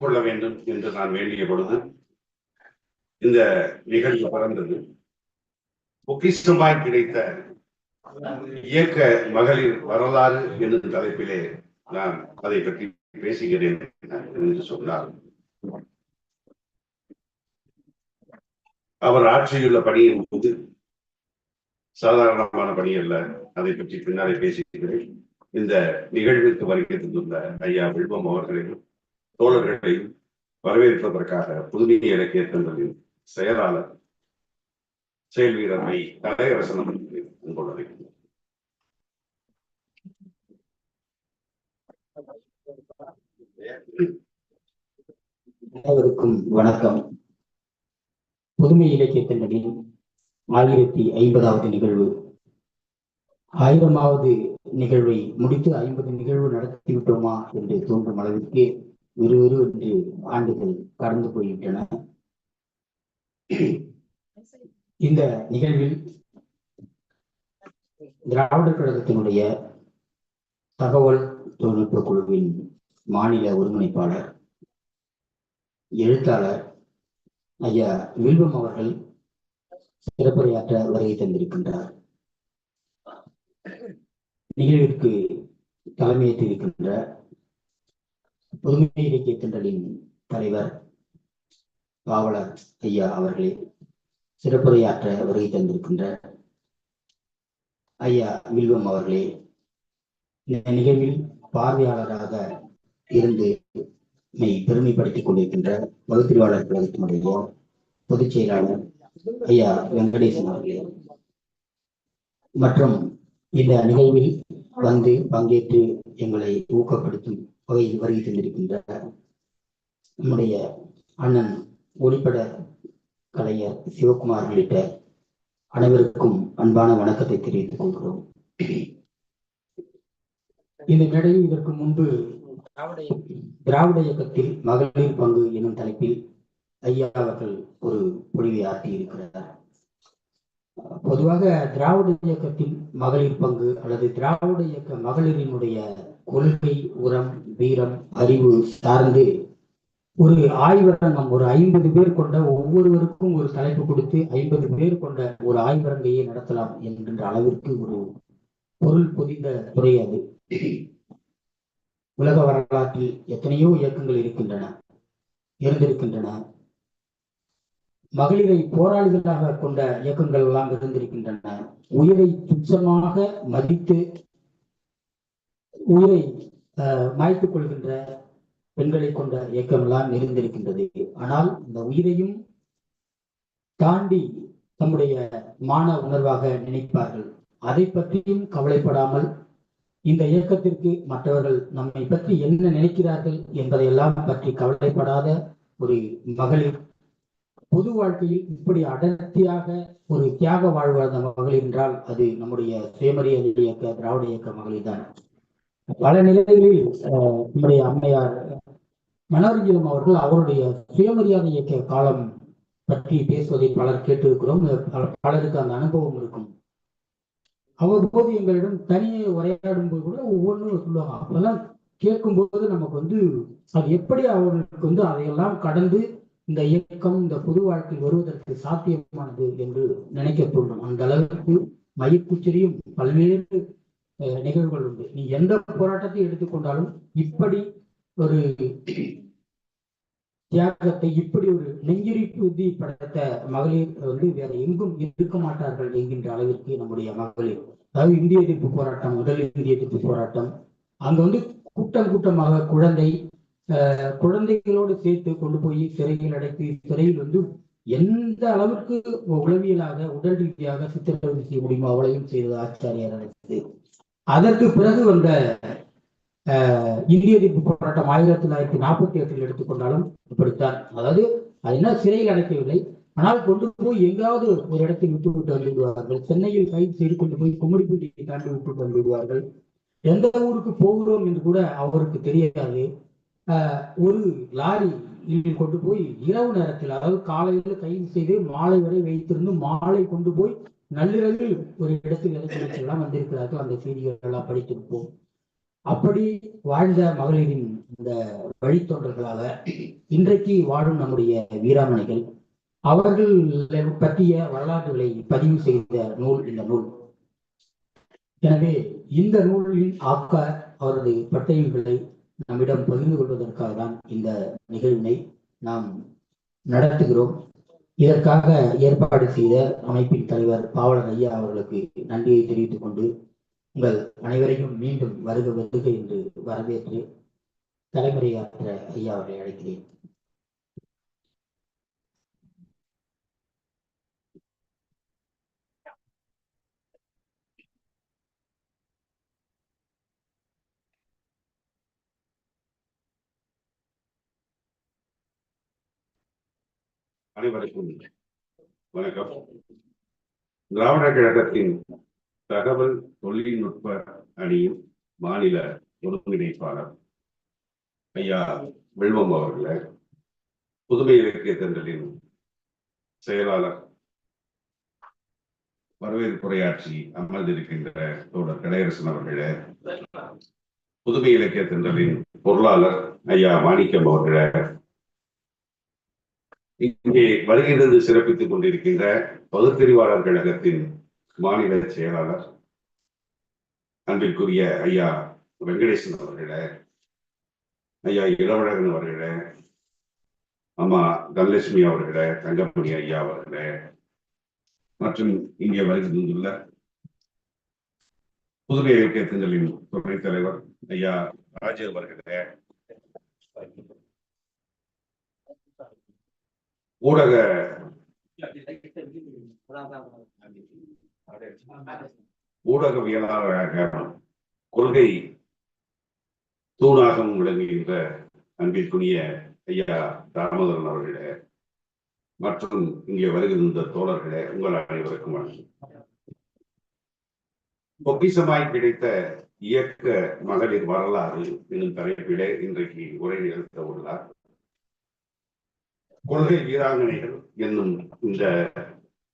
கொள்ள வேண்டும் என்று நான் வேண்டிய பொழுது இந்த நிகழ்வு பறந்தது. பொக்கிஷமாய் கிடைத்த இயக்க மகளிர் வரலாறு என்னும் தலைப்பிலே நான் அதை பற்றி பேசுகிறேன் என்று சொன்னார். அவர் ஆட்சியுள்ள பணியின் போது சாதாரணமான பணி அல்ல அதை பற்றி பின்னாலே பேசுகிறேன். இந்த நிகழ்விற்கு வருகை தந்துள்ள ஐயா வில்வம் அவர்களையும் தோழர்களையும் வரவேற்பதற்காக புதுநிதி இலக்கிய தங்களின் செயலாளர் செயல் வீரரை கலையரசன் அவர்களை அனைவருக்கும் வணக்கம். புதுமை இலக்கியத்தினரின் ஆயிரத்தி ஐம்பதாவது நிகழ்வு. ஆயிரமாவது நிகழ்வை முடித்து ஐம்பது நிகழ்வு நடத்திவிட்டோமா என்று தோன்றும் அளவிற்கு விறுவிறு என்று ஆண்டுகள் கடந்து போய்விட்டன. இந்த நிகழ்வில் திராவிடர் கழகத்தினுடைய தகவல் தொழில்நுட்ப குழுவின் மாநில ஒருங்கிணைப்பாளர் எழுத்தாளர் ஐயா வில்வம் அவர்கள் சிறப்புரையாற்ற வருகை தந்திருக்கின்றார். நிகழ்விற்கு தலைமையேற்றிருக்கின்ற புதுமை இலக்கிய திண்டலின் தலைவர் பாவலர் ஐயா அவர்களே சிறப்புரையாற்ற வருகை தந்திருக்கின்ற ஐயா வில்வம் அவர்களே இந்த நிகழ்வில் பார்வையாளராக இருந்து மெய் பெருமைப்படுத்திக் கொண்டிருக்கின்ற வகுப்பிரிவாளர் கழகத்தினுடைய பொதுச் செயலாளர் ஐயா வெங்கடேசன் அவர்களே. மற்றும் இந்த நிகழ்வில் வந்து பங்கேற்று எங்களை ஊக்கப்படுத்தும் வகையில் வருகை தந்திருக்கின்ற நம்முடைய அண்ணன் ஒளிப்பட கலைஞர் சிவகுமார் உள்ளிட்ட அனைவருக்கும் அன்பான வணக்கத்தை தெரிவித்துக் கொள்கிறோம். இந்த மேடையில் இதற்கு முன்பு திராவிட திராவிட இயக்கத்தில் மகளிர் பங்கு எனும் தலைப்பில் ஐயா அவர்கள் ஒரு பொழிவை ஆற்றியிருக்கிறார். பொதுவாக திராவிட இயக்கத்தின் மகளிர் பங்கு அல்லது திராவிட இயக்க மகளிரினுடைய கொள்கை உரம் வீரம் அறிவு சார்ந்து ஒரு ஆய்வரங்கம் ஒரு ஐம்பது பேர் கொண்ட ஒவ்வொருவருக்கும் ஒரு தலைப்பு கொடுத்து ஐம்பது பேர் கொண்ட ஒரு ஆய்வரங்கையே நடத்தலாம் என்கின்ற அளவிற்கு ஒரு பொருள் பொதிந்த துறை அது. உலக வரலாற்றில் எத்தனையோ இயக்கங்கள் இருக்கின்றன இருந்திருக்கின்றன. மகளிரை போராளிகளாக கொண்ட இயக்கங்கள் எல்லாம் இருந்திருக்கின்றன. உயிரை துச்சமாக மதித்து உயிரை மாய்த்துக் கொள்கின்ற பெண்களை கொண்ட இயக்கம் எல்லாம் இருந்திருக்கின்றது. ஆனால் இந்த உயிரையும் தாண்டி தம்முடைய மான உணர்வாக நினைப்பார்கள். அதை பற்றியும் கவலைப்படாமல் இந்த இயக்கத்திற்கு மற்றவர்கள் நம்மை பற்றி என்ன நினைக்கிறார்கள் என்பதையெல்லாம் பற்றி கவலைப்படாத ஒரு மகளிர் பொது வாழ்க்கையில் இப்படி அடர்த்தியாக ஒரு தியாக வாழ்வாத மகளிர் என்றால் அது நம்முடைய சுயமரியாதை இயக்க திராவிட இயக்க மகளிர் தான். பல நிலைகளில் அஹ், நம்முடைய அம்மையார் மனோரஞ்சனம் அவர்கள் அவருடைய சுயமரியாதை இயக்க காலம் பற்றி பேசுவதை பலர் கேட்டிருக்கிறோம். பலருக்கு அந்த அனுபவம் இருக்கும். அவ்வப்போது எங்களிடம் தனியே உரையாடும் போது கூட ஒவ்வொன்றும் சொல்லுவாங்க. அப்பெல்லாம் கேட்கும்போது நமக்கு வந்து அது எப்படி அவர்களுக்கு வந்து அதையெல்லாம் கடந்து இந்த இயக்கம் இந்த பொது வாழ்க்கையில் வருவதற்கு சாத்தியமானது என்று நினைக்க தோன்றும். அந்த அளவுக்கு மயக்குச்சரியும் பல்வேறு நிகழ்வுகள் உண்டு. நீ எந்த போராட்டத்தை எடுத்துக்கொண்டாலும் இப்படி ஒரு தியாகத்தை இப்படி ஒரு நெஞ்சிரிப்பு படைத்த மகளிர் வந்து வேற எங்கும் இருக்க மாட்டார்கள் என்கின்ற அளவிற்கு நம்முடைய மகளிர். அதாவது இந்திய எதிர்ப்பு போராட்டம் முதல் இந்திய எதிர்ப்பு போராட்டம். அங்க வந்து கூட்டம் கூட்டமாக குழந்தை குழந்தைகளோடு சேர்த்து கொண்டு போய் சிறையில் அடைத்து சிறையில் வந்து எந்த அளவுக்கு உளவியலாக உடல் ரீதியாக சித்திரவதை செய்ய முடியுமோ அவளையும் செய்தது ஆச்சாரியார் அரசு. அதற்கு பிறகு வந்த இந்திய எதிர்ப்பு போராட்டம் ஆயிரத்தி தொள்ளாயிரத்தி நாற்பத்தி எட்டில் எடுத்துக்கொண்டாலும் இப்படித்தான். அதாவது அது என்ன சிறையில் அடைக்கவில்லை. ஆனால் கொண்டு போய் எங்காவது ஒரு இடத்தில் விட்டு விட்டு வந்து விடுவார்கள் சென்னையில் கைது செய்து கொண்டு போய் கும்மிடிப்பூட்டியை தாண்டி விட்டு வந்து விடுவார்கள் எந்த ஊருக்கு போகிறோம் என்று கூட அவருக்கு தெரியாது. ஒரு லாரி கொண்டு போய் இரவு நேரத்தில் அதாவது காலையில கைது செய்து மாலை வரை வைத்திருந்து மாலை கொண்டு போய் நள்ளிரவில் ஒரு இடத்தில் இறக்கி வந்திருக்கிறார்கள். அந்த செய்திகள் எல்லாம் படித்திருப்போம். அப்படி வாழ்ந்த மகளிரின் இந்த வழித்தொண்டர்களாக இன்றைக்கு வாழும் நம்முடைய வீராமணிகள் அவர்கள் பற்றிய வரலாறுகளை பதிவு செய்த நூல் இந்த நூல். எனவே இந்த நூலின் ஆக்க அவரது பட்டயங்களை நம்மிடம் பகிர்ந்து கொள்வதற்காக தான் இந்த நிகழ்வினை நாம் நடத்துகிறோம். இதற்காக ஏற்பாடு செய்த அமைப்பின் தலைவர் பாவலர் ஐயா அவர்களுக்கு நன்றியை தெரிவித்துக் கொண்டு உங்கள் அனைவரையும் மீண்டும் வருக வருக என்று வரவேற்று தலைமுறையாற்ற ஐயா அவரை அழைக்கிறேன். அனைவருக்கும் வணக்கம். திராவிட கழகத்தின் தகவல் தொழில்நுட்ப அணியின் மாநில ஒருங்கிணைப்பாளர் ஐயா வில்வம் அவர்கள புதுமை இலக்கிய தென்றலின் செயலாளர் வரவேற்புரையாற்றி அமர்ந்திருக்கின்ற தோழர் கடையரசன் அவர்களே புதுமை இலக்கிய தென்றலின் பொருளாளர் ஐயா மாணிக்கம் அவர்களே இங்கே வருகிறது சிறப்பித்துக் கொண்டிருக்கின்ற பகுத்தறிவாளர் கழகத்தின் மாநில செயலாளர் அன்பிற்குரிய ஐயா வெங்கடேசன் அவர்களே ஐயா இளவழகன் அவர்களே அம்மா தனலட்சுமி அவர்களே தங்கமணி ஐயா அவர்களே மற்றும் இங்கே வருகின்றுள்ள புதுகை இலக்கியத்தின் துணைத் தலைவர் ஐயா ராஜு அவர்களே ஊடக ஊடகவியலாளராக கொள்கை தூணாகவும் விளங்குகின்ற அன்பிற்குரிய ஐயா தாமோதரன் அவர்களே மற்றும் இங்கே வருகின்ற தோழர்களே உங்கள் அனைவருக்கும் வணக்கம். பொக்கிசமாய் கிடைத்த இயக்க மகளிர் வரலாறு என்னும் தலைப்பிலே இன்றைக்கு உரை நிகழ்த்த உள்ளார். கொள்கை வீராங்கனைகள் என்னும் இந்த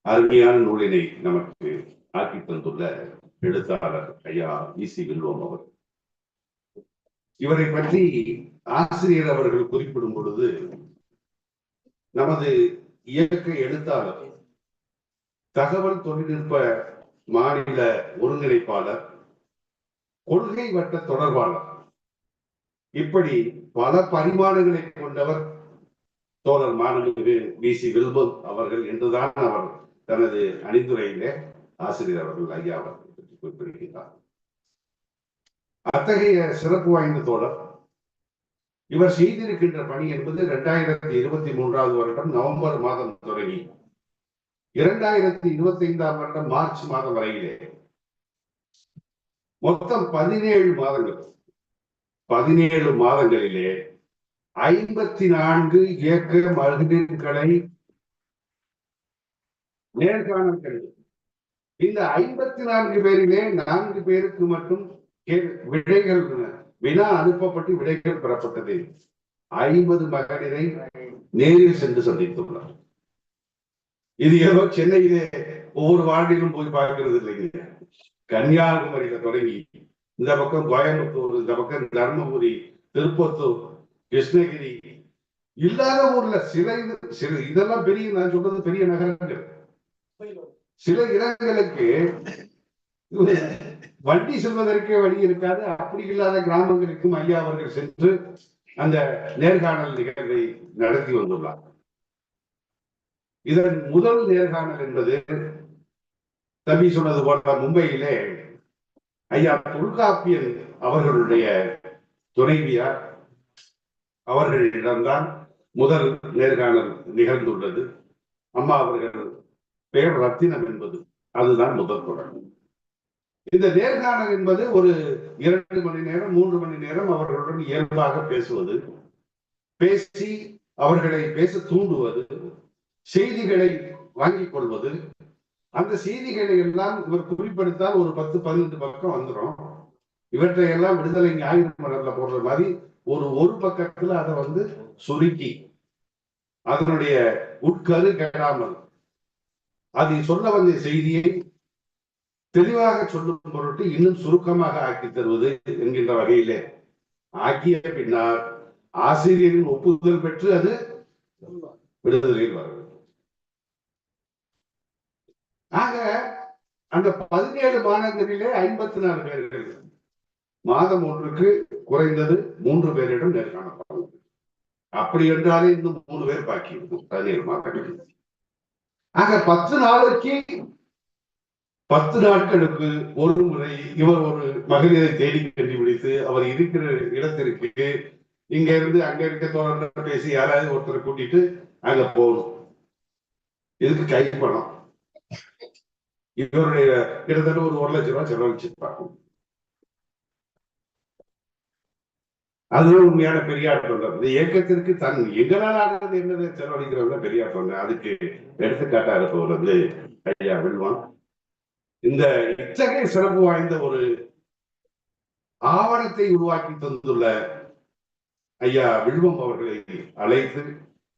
அருமையான நூலினை நமக்கு ஆக்கி தந்துள்ள எழுத்தாளர் ஐயா இசி வில்வம் அவர். இவரை பற்றி ஆசிரியர் அவர்கள் குறிப்பிடும் பொழுது நமது இயக்க எழுத்தாளர் தகவல் தொழில்நுட்ப மாநில ஒருங்கிணைப்பாளர் கொள்கை வட்ட தொடர்பாளர் இப்படி பல பரிமாணங்களை கொண்டவர் தோழர் மாணவிகு வி. சி. வில்பம் அவர்கள் என்றுதான் அவர் தனது அணிந்துரையிலே ஆசிரியர் அவர்கள் ஐயா அவர்கள் பற்றி குறிப்பிடுகின்றார். அத்தகைய சிறப்பு வாய்ந்த தோழர் இவர் செய்திருக்கின்ற பணி என்பது இரண்டாயிரத்தி இருபத்தி மூன்றாவது வருடம் நவம்பர் மாதம் தொடங்கி இரண்டாயிரத்தி இருபத்தி ஐந்தாம் வருடம் மார்ச் மாதம் வரையிலே மொத்தம் பதினேழு மாதங்கள் பதினேழு மாதங்களிலே ஐம்பத்தி நான்கு இயக்க மகளிர்களை நேர்காணல் இந்த ஐம்பத்தி நான்கு பேரிலே நான்கு பேருக்கு மட்டும் விடைகள் வினா அனுப்பப்பட்டு விடைகள் பெறப்பட்டது. ஐம்பது மகளிரை நேரில் சென்று சந்தித்துள்ளார். இது ஏதோ சென்னையிலே ஒவ்வொரு வார்டிலும் போய் பார்க்கிறது இல்லைங்க கன்னியாகுமரியில தொடங்கி இந்த பக்கம் கோயம்புத்தூர் இந்த பக்கம் தர்மபுரி திருப்பத்தூர் கிருஷ்ணகிரி. இல்லாத ஊர்ல சில இது- சில இதெல்லாம் பெரிய நான் சொல்றது பெரிய நகரங்கள். சில இடங்களுக்கு வண்டி செல்வதற்கே வழி இருக்காது. அப்படி இல்லாத கிராமங்களுக்கும் ஐயா அவர்கள் சென்று அந்த நேர்காணல் நிகழ்வை நடத்தி வந்துள்ளார். இதன் முதல் நேர்காணல் என்பது தம்பி சொன்னது போல மும்பையிலே ஐயா தொல்காப்பியன் அவர்களுடைய துணைவியார் அவர்களிடம்தான் முதல் நேர்காணல் நிகழ்ந்துள்ளது. அம்மா அவர்கள் பெயர் ரத்தினம் என்பது அதுதான் முதல் தொடக்கம் இந்த நேர்காணல் என்பது ஒரு இரண்டு மணி நேரம் மூன்று மணி நேரம் அவர்களுடன் இயல்பாக பேசுவது பேசி அவர்களை பேச தூண்டுவது செய்திகளை வாங்கிக் கொள்வது. அந்த செய்திகளை எல்லாம் இவர் குறிப்பிடுத்தால் ஒரு பத்து பதினெட்டு பக்கம் வந்துடும் இவற்றை எல்லாம் விடுதலை ஞாயிறு மலர்ல போடுற மாதிரி ஒரு ஒரு பக்கத்துல அதை வந்து சுருக்கி அதனுடைய உட்கரு கெடாமல் அது சொல்ல வந்த செய்தியை தெளிவாக சொல்லும் பொருட்டு இன்னும் சுருக்கமாக ஆக்கி தருவது என்கின்ற வகையிலே. ஆக்கிய பின்னால் ஆசிரியரின் ஒப்புதல் பெற்று அது விடுதலையில் வர வேண்டும் ஆக அந்த பதினேழு மாணவர்களிலே ஐம்பத்தி நாலு பேர்கள் மாதம் ஒன்றுக்கு குறைந்தது மூன்று பேரிடம் நேர்காணப்படும் அப்படி என்றாலே இன்னும் மூணு பேர் பாக்கி இருக்கும். பதினேழு மாதங்கள். ஆக பத்து நாளைக்கு பத்து நாட்களுக்கு ஒரு முறை இவர் ஒரு மகளிரை தேடி கண்டுபிடித்து அவர் இருக்கிற இடத்திற்கு இங்க இருந்து அங்க இருக்க தோழர்கள் பேசி யாராவது ஒருத்தரை கூட்டிட்டு அங்க போகணும். இதுக்கு கை பணம். இவருடைய கிட்டத்தட்ட ஒரு ஒரு லட்சம் ரூபாய் செலவழிச்சிருப்பாங்க. அதுவே உண்மையான பெரியார் இந்த இயக்கத்திற்கு தன் எங்களால் ஆனது என்னது செலவழிக்கிறவங்க பெரியார் சொன்ன அதுக்கு எடுத்துக்காட்டா இருப்பவர் வந்து ஐயா வில்வான் இந்த இத்தகைய சிறப்பு வாய்ந்த ஒரு ஆவணத்தை உருவாக்கி தந்துள்ள ஐயா வில்வம் அவர்களை அழைத்து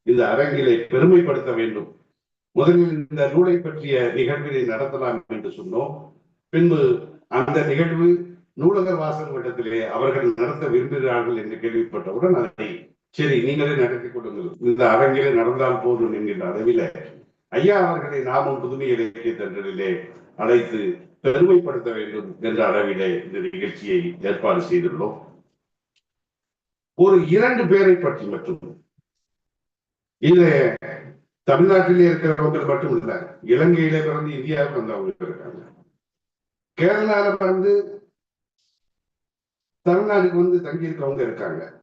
இந்த அரங்கிலை பெருமைப்படுத்த வேண்டும். முதலில் இந்த நூலை பற்றிய நிகழ்வினை நடத்தலாம் என்று சொன்னோம். பின்பு அந்த நிகழ்வு நூலகர் வாசல் வட்டத்திலே அவர்கள் நடத்த விரும்புகிறார்கள் என்று கேள்விப்பட்டவுடன் அதை சரி நீங்களே நடத்தி கொடுங்கள் இந்த அரங்கிலே நடந்தால் போதும் என்கின்ற அளவில ஐயா அவர்களை நாமும் புதுமை இலக்கிய தண்டலிலே அழைத்து பெருமைப்படுத்த வேண்டும் என்ற அளவிலே இந்த நிகழ்ச்சியை ஏற்பாடு செய்துள்ளோம். ஒரு இரண்டு பேரை பற்றி மட்டும். இது தமிழ்நாட்டிலே இருக்கிறவங்க மட்டும் இல்ல இலங்கையில பிறந்து இந்தியாவுக்கு வந்தவங்க இருக்காங்க. கேரளால பிறந்து தமிழ்நாட்டுக்கு வந்து தங்கி இருக்கவங்க இருக்காங்க.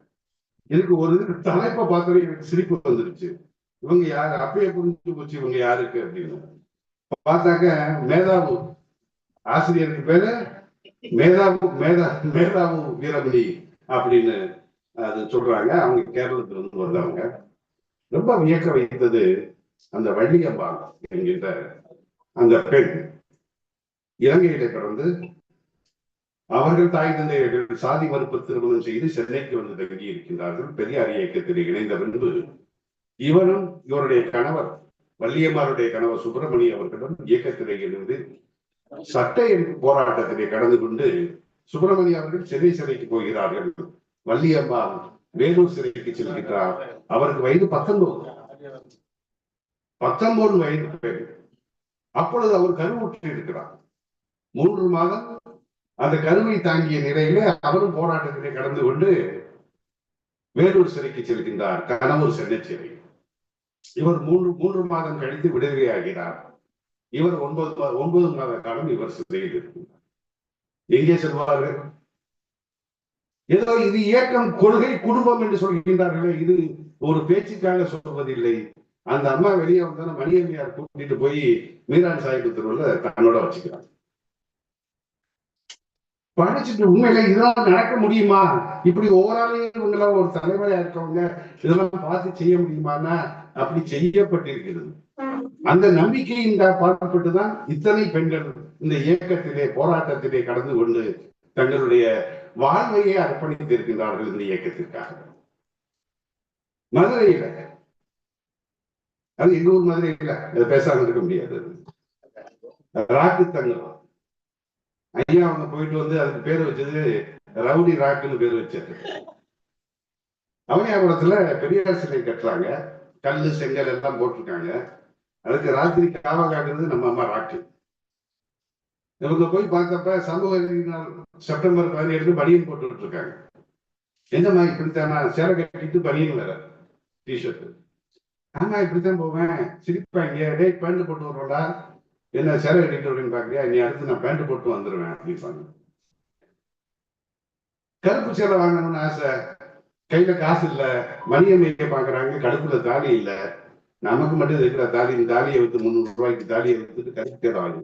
இதுக்கு ஒரு இதுக்கு தலைப்பை பார்த்தவே எனக்கு சிரிப்பு வந்துருச்சு. இவங்க யாரு? அப்பயே புரிஞ்சு போச்சு இவங்க யாருக்கு அப்படின்னு. பார்த்தாக்க மேதாவு ஆசிரியருக்கு பேரு மேதாவு மேதா மேதாவு வீரமணி அப்படின்னு அது சொல்றாங்க. அவங்க கேரளத்துல இருந்து வந்தவங்க. ரொம்ப வியக்க வைத்தது அந்த வள்ளியம்பாள் என்கின்ற அந்த பெண். இலங்கையில பிறந்து அவர்கள் தாய் தந்தையர்கள் சாதி மறுப்பு திருமணம் செய்து சென்னைக்கு வந்து தங்கி இருக்கின்றார்கள். பெரியார் இயக்கத்தில் இணைந்த பின்பு இவரும் இவருடைய கணவர் வள்ளியம்மாருடைய கணவர் சுப்பிரமணிய அவர்களும் இயக்கத்திலே இருந்து சட்ட போராட்டத்திலே கடந்து கொண்டு சுப்பிரமணிய அவர்கள் சென்னை சிறைக்கு போகிறார்கள். வள்ளியம்மா வேலூர் சிறைக்கு செல்கின்றார். அவருக்கு வயது பத்தொன்பது. பத்தொன்பது வயது. பெண் அப்பொழுது அவர் கருவுற்று இருக்கிறார். மூன்று மாதம் அந்த கருவை தாங்கிய நிலையில அவரும் போராட்டத்திலே கடந்து கொண்டு வேலூர் சிறைக்கு செல்கின்றார் கணவர் சென்னை சிறை. இவர் மூன்று மூன்று மாதம் கழித்து விடுதலையாகிறார். இவர் ஒன்பது ஒன்பது மாத காலம் இவர் சிறையில் இருக்கின்றார். எங்கே செல்வார்கள்? ஏதோ இது இயக்கம் கொள்கை குடும்பம் என்று சொல்கின்றார்களே இது ஒரு பேச்சுக்காக சொல்வதில்லை. அந்த அம்மா வெளியே வந்தாலும் மணியம்மையார் கூட்டிட்டு போய் மீரான் சாஹிப் திருவிழா தன்னோட வச்சுக்கிறாங்க படிச்சுட்டு உண்மையில இதெல்லாம் நடக்க முடியுமா? இப்படி ஓவராலையும் இவங்கெல்லாம் ஒரு தலைவரா இருக்கவங்க இதெல்லாம் பார்த்து செய்ய முடியுமானா அப்படி செய்யப்பட்டிருக்கிறது. அந்த நம்பிக்கையின் பாடப்பட்டுதான் இத்தனை பெண்கள் இந்த இயக்கத்திலே போராட்டத்திலே கடந்து கொண்டு தங்களுடைய வாழ்வையே அர்ப்பணித்து இருக்கின்றார்கள் இந்த இயக்கத்திற்காக. மதுரையில அது எங்க ஊர் மதுரையில? அதை பேசாம இருக்க முடியாது. ராக்கு தங்கம் ஐயா அவங்க போயிட்டு வந்து அதுக்கு பேர் வச்சது ரவுடி ராக்குன்னு பேர் வச்சாரு அவனியாபுரத்துல பெரியார் சிலை கட்டுறாங்க. கல்லு செங்கல் எல்லாம் போட்டிருக்காங்க. அதுக்கு ராத்திரி காவல் காக்குறது நம்ம அம்மா ராக்கு. இவங்க போய் பார்த்தப்ப சமூக செப்டம்பர் பதினேழு பனியன் போட்டுட்டு இருக்காங்க என்னம்மா இப்படித்தானா? சேலை கட்டிட்டு பனியன் வேற டிஷர்ட் ஆமா இப்படித்தான் போவேன். சிரிப்பாங்க. டேய் பேண்ட் போட்டு வருவோம்டா. என்ன சேலை கட்டிட்டு வரேன்னு பாக்குறியா நீ அடுத்து நான் பேண்ட் போட்டு வந்துருவேன் அப்படிப்பாங்க கருப்பு சேலை வாங்கணும்னு ஆசை. கையில காசு இல்ல. மணியம்மையை பாக்குறாங்க கடுப்புல தாலி இல்ல. நமக்கு மட்டும் இருக்கிற தாலி இந்த தாலியை வித்து முந்நூறு ரூபாய்க்கு தாலியை வித்துட்டு கருப்பு சேலை வாங்கி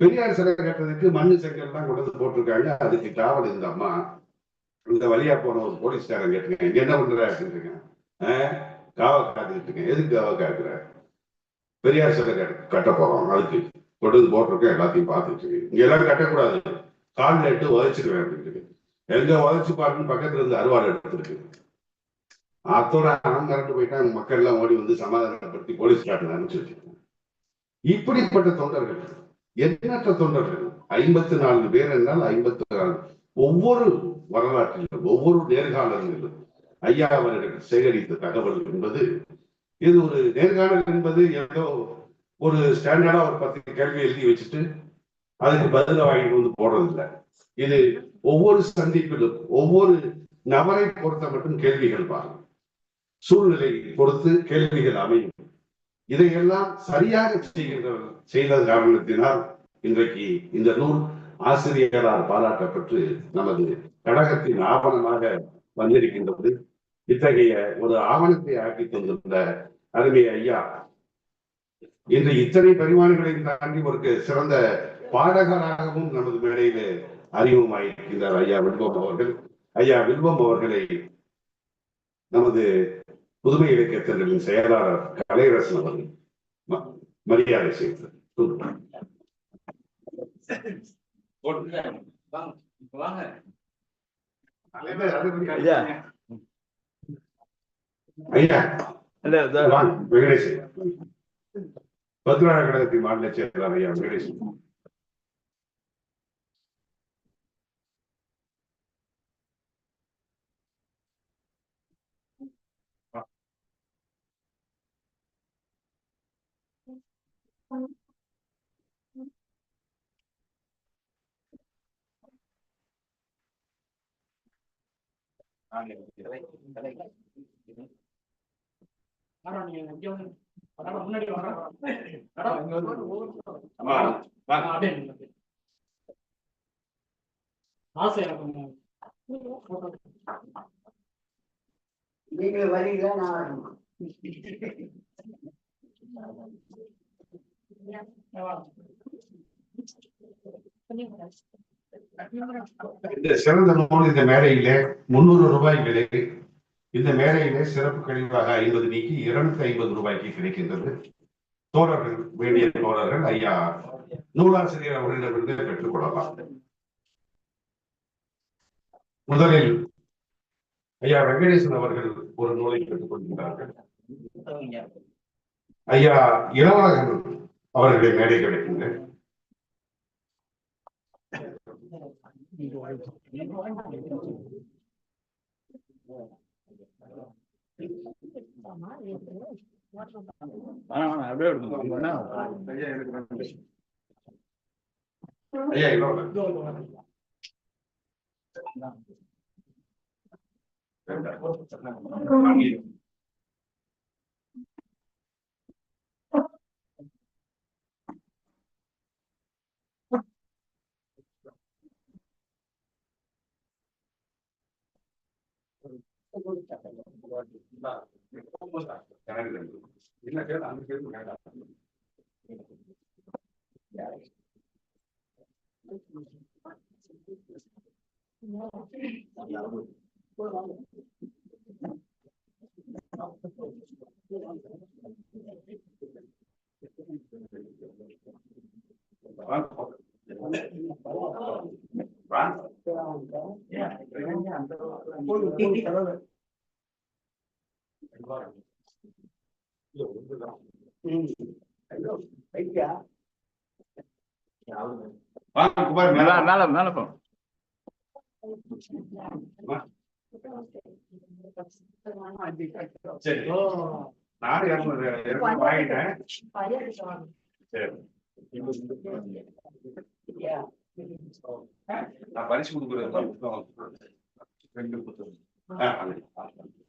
பெரியார் சிலை கட்டுறதுக்கு மண்ணு செங்கல் எல்லாம் கொண்டு வந்து போட்டிருக்காங்க. அதுக்கு காவல் இந்த அம்மா இந்த வழியா போன ஒரு போலீஸ்காரன் கேட்டுருக்கேன். இங்க என்ன பண்ற? அப்படின்னு ஆஹ் காவல் காத்துக்கிட்டு இருக்கேன். எதுக்கு காவல் காக்குற? பெரியார் சிலை கட்ட- கட்ட போறோம் அதுக்கு தொடுது வந்து போட்டிருக்கேன் எல்லாத்தையும் பார்த்துட்டு இருக்கு. இங்க எல்லாம் கட்டக்கூடாது கால் நட்டு உதச்சிருவேன் அப்படின்னு எங்க உதச்சு பாருன்னு பக்கத்துல இருந்து அருவாள் எடுத்துருக்கு. அத்தோட அறம் கரண்டு போயிட்டா மக்கள் எல்லாம் ஓடி வந்து சமாதானப்படுத்தி போலீஸ் காட்டு அனுப்பிச்சு வச்சிருக்காங்க. இப்படிப்பட்ட தொண்டர்கள் எண்ணற்ற தொண்டர்கள் ஐம்பத்தி நான்கு பேர் என்றால் ஐம்பத்தி நாலு ஒவ்வொரு வரலாற்றிலும் ஒவ்வொரு நேர்காலங்களிலும் ஐயா அவர்கள் சேகரித்த தகவல் என்பது இது ஒரு நேர்காணல் என்பது ஏதோ ஒரு ஸ்டாண்டர்டா ஒரு பத்து கேள்வி எழுதி வச்சுட்டு அதுக்கு பதில வாங்கிட்டு வந்து போடுறதில்ல இது ஒவ்வொரு சந்திப்பிலும் ஒவ்வொரு நபரை பொறுத்த மட்டும் கேள்விகள் வரும் சூழ்நிலை பொறுத்து கேள்விகள் அமையும். இதையெல்லாம் சரியாக செய்கின்ற செய்த காரணத்தினால் இன்றைக்கு இந்த நூல் ஆசிரியரால் பாராட்டப்பட்டு நமது கழகத்தின் ஆவணமாக வந்திருக்கின்றது. இத்தகைய ஒரு ஆவணத்தை ஆக்கி தந்துள்ள அருமை ஐயா இன்று இத்தனை பரிமாணங்களையும் தாண்டி ஒரு சிறந்த பாடகராகவும் நமது மேடையில அறிமுகமாயிருக்கின்றார் ஐயா வில்வம் அவர்கள். ஐயா வில்வம் அவர்களை நமது புதுமை இலக்கியத்தினரின் செயலாளர் கலையரசன் அவர்கள் மரியாதை செய்தார். ஐயா ஐயா. இல்ல இதோ வாங்க, வெங்கடேசன் பத்ராட கழகத்தின் மாநில செயலாளர் ஐயா வெங்கடேசன் அம்மா, வாங்க. நீங்க வரீங்களா நான்? இந்த சிறந்த நூல் இந்த மேடையிலே முன்னூறு ரூபாய் விலை. இந்த மேடையிலே சிறப்பு கழிவாக ஐம்பது நீக்கி இருநூத்தி ஐம்பது ரூபாய்க்கு கிடைக்கின்றது. தோழர்கள் வேண்டிய தோழர்கள் ஐயா நூலாசிரியர் அவர்களிடமிருந்து பெற்றுக் கொள்ளலாம். முதலில் ஐயா வெங்கடேசன் அவர்கள் ஒரு நூலை பெற்றுக் கொள்கின்றார்கள். ஐயா இளவரகன் அவர்களை மேடை கிடைக்கின்றேன் வேணாம், அப்படியே. ஐயா இளவரகன் என்ன கேள்வி அந்த கேள்வி வேண்டாம் ஐயா, வாங்க குமார் மேல மேல மேல போ சரி. இரநூறு வாங்கிட்டேன் சரி நான் பரிசு கொடுக்குறேன் ரெண்டு புத்தகம்